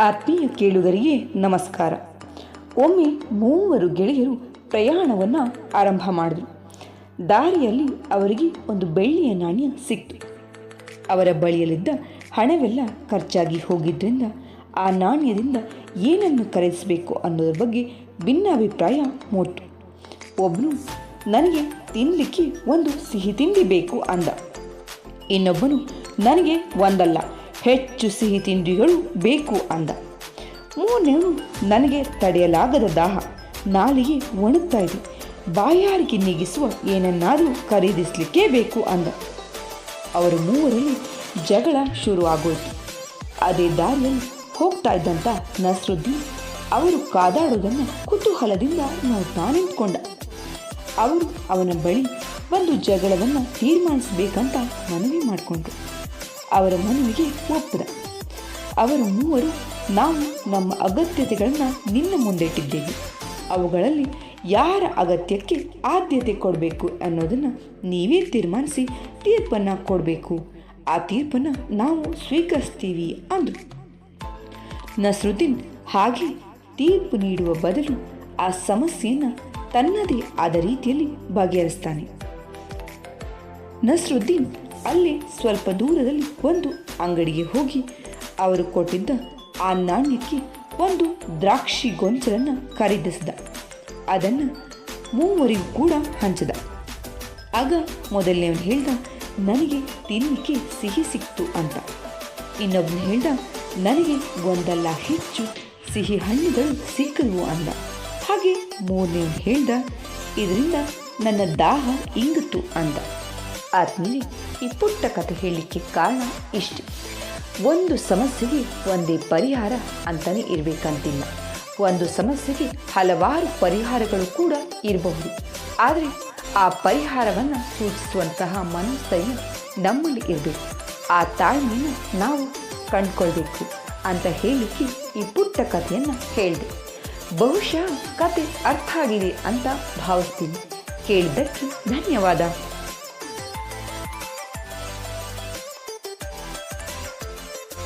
ಆತ್ಮೀಯ ಕೇಳುಗರಿಗೆ ನಮಸ್ಕಾರ. ಒಮ್ಮೆ ಮೂವರು ಗೆಳೆಯರು ಪ್ರಯಾಣವನ್ನು ಆರಂಭ ಮಾಡಿದರು. ದಾರಿಯಲ್ಲಿ ಅವರಿಗೆ ಒಂದು ಬೆಳ್ಳಿಯ ನಾಣ್ಯ ಸಿಕ್ತು. ಅವರ ಬಳಿಯಲ್ಲಿದ್ದ ಹಣವೆಲ್ಲ ಖರ್ಚಾಗಿ ಹೋಗಿದ್ದರಿಂದ ಆ ನಾಣ್ಯದಿಂದ ಏನನ್ನು ಖರೀದಿಸಬೇಕು ಅನ್ನೋದ್ರ ಬಗ್ಗೆ ಭಿನ್ನಾಭಿಪ್ರಾಯ ಮೂಡ್ತು. ಒಬ್ಬನು ನನಗೆ ತಿನ್ನಲಿಕ್ಕೆ ಒಂದು ಸಿಹಿ ತಿಂಡಿ ಬೇಕು ಅಂದ. ಇನ್ನೊಬ್ಬನು, ನನಗೆ ಒಂದಲ್ಲ ಹೆಚ್ಚು ಸಿಹಿ ತಿಂಡಿಗಳು ಬೇಕು ಅಂದ. ಮೂನೆ ನನಗೆ ತಡೆಯಲಾಗದ ದಾಹ. ನಾಲಿಗೆ ಒಣಗ್ತಾ ಇದೆ. ಬಾಯಾರಿಕೆ ನೀಗಿಸುವ ಏನನ್ನಾದರೂ ಖರೀದಿಸಲಿಕ್ಕೇ ಬೇಕು ಅಂದ. ಅವರ ಮೂವರಲ್ಲಿ ಜಗಳ ಶುರು ಆಗೋಯ್ತು ಅದೇ ದಾರಿಯಲ್ಲಿ ಹೋಗ್ತಾ ಇದ್ದಂಥ ನಸ್ರುದ್ದೀನ್ ಅವರು ಕಾದಾಡೋದನ್ನು ಕುತೂಹಲದಿಂದ ನೋಡ್ತಾ ನಿಂತ್ಕೊಂಡ. ಅವರು ಅವನ ಬಳಿ ಒಂದು ಜಗಳವನ್ನು ತೀರ್ಮಾನಿಸಬೇಕಂತ ಮನವಿ ಮಾಡಿಕೊಂಡ್ರು. ಅವರ ಮನವಿಗೆ ಒಪ್ಪದ. ಅವರು ಮೂವರು, ನಾವು ನಮ್ಮ ಅಗತ್ಯತೆಗಳನ್ನು ನಿನ್ನ ಮುಂದಿಟ್ಟಿದ್ದೇವೆ. ಅವುಗಳಲ್ಲಿ ಯಾರ ಅಗತ್ಯಕ್ಕೆ ಆದ್ಯತೆ ಕೊಡಬೇಕು ಅನ್ನೋದನ್ನು ನೀವೇ ತೀರ್ಮಾನಿಸಿ ತೀರ್ಪನ್ನು ಕೊಡಬೇಕು. ಆ ತೀರ್ಪನ್ನು ನಾವು ಸ್ವೀಕರಿಸ್ತೀವಿ ಅಂದರು. ನಸ್ರುದ್ದೀನ್ ಹಾಗೆ ತೀರ್ಪು ನೀಡುವ ಬದಲು ಆ ಸಮಸ್ಯೆಯನ್ನು ತನ್ನದೇ ಆದ ರೀತಿಯಲ್ಲಿ ಬಗೆಹರಿಸ್ತಾನೆ. ನಸ್ರುದ್ದೀನ್ ಅಲ್ಲಿ ಸ್ವಲ್ಪ ದೂರದಲ್ಲಿ ಒಂದು ಅಂಗಡಿಗೆ ಹೋಗಿ ಅವರು ಕೊಟ್ಟಿದ್ದ ಆ ನಾಣ್ಯಕ್ಕೆ ಒಂದು ದ್ರಾಕ್ಷಿ ಗೊಂಚಲನ್ನು ಖರೀದಿಸಿದ. ಅದನ್ನು ಮೂವರಿಗೂ ಕೂಡ ಹಂಚಿದ. ಆಗ ಮೊದಲನೇವನು ಹೇಳ್ದ, ನನಗೆ ತಿನ್ನಲಿಕ್ಕೆ ಸಿಹಿ ಸಿಕ್ತು ಅಂತ. ಇನ್ನೊಬ್ಬನು ಹೇಳ್ದ, ನನಗೆ ಒಂದಲ್ಲ ಹೆಚ್ಚು ಸಿಹಿ ಹಣ್ಣುಗಳು ಸಿಕ್ಕವು ಅಂದ. ಹಾಗೆ ಮೂರನೇವನು ಹೇಳ್ದ, ಇದರಿಂದ ನನ್ನ ದಾಹ ಇಂಗಿತು ಅಂದ. ಆದ್ಮೇಲೆ ಈ ಪುಟ್ಟ ಕಥೆ ಹೇಳಲಿಕ್ಕೆ ಕಾರಣ ಇಷ್ಟೆ. ಒಂದು ಸಮಸ್ಯೆಗೆ ಒಂದೇ ಪರಿಹಾರ ಅಂತಲೇ ಇರಬೇಕಂತಿಲ್ಲ. ಒಂದು ಸಮಸ್ಯೆಗೆ ಹಲವಾರು ಪರಿಹಾರಗಳು ಕೂಡ ಇರಬಹುದು. ಆದರೆ ಆ ಪರಿಹಾರವನ್ನು ಸೂಚಿಸುವಂತಹ ಮನಸ್ಥೈರ್ಯ ನಮ್ಮಲ್ಲಿ ಇರಬೇಕು. ಆ ತಾಳ್ಮೆಯನ್ನು ನಾವು ಕಂಡುಕೊಳ್ಬೇಕು ಅಂತ ಹೇಳಲಿಕ್ಕೆ ಈ ಪುಟ್ಟ ಕಥೆಯನ್ನು ಹೇಳಿದೆ. ಬಹುಶಃ ಕತೆ ಅರ್ಥ ಆಗಿದೆ ಅಂತ ಭಾವಿಸ್ತೀನಿ. ಕೇಳಿದ್ದಕ್ಕೆ ಧನ್ಯವಾದ.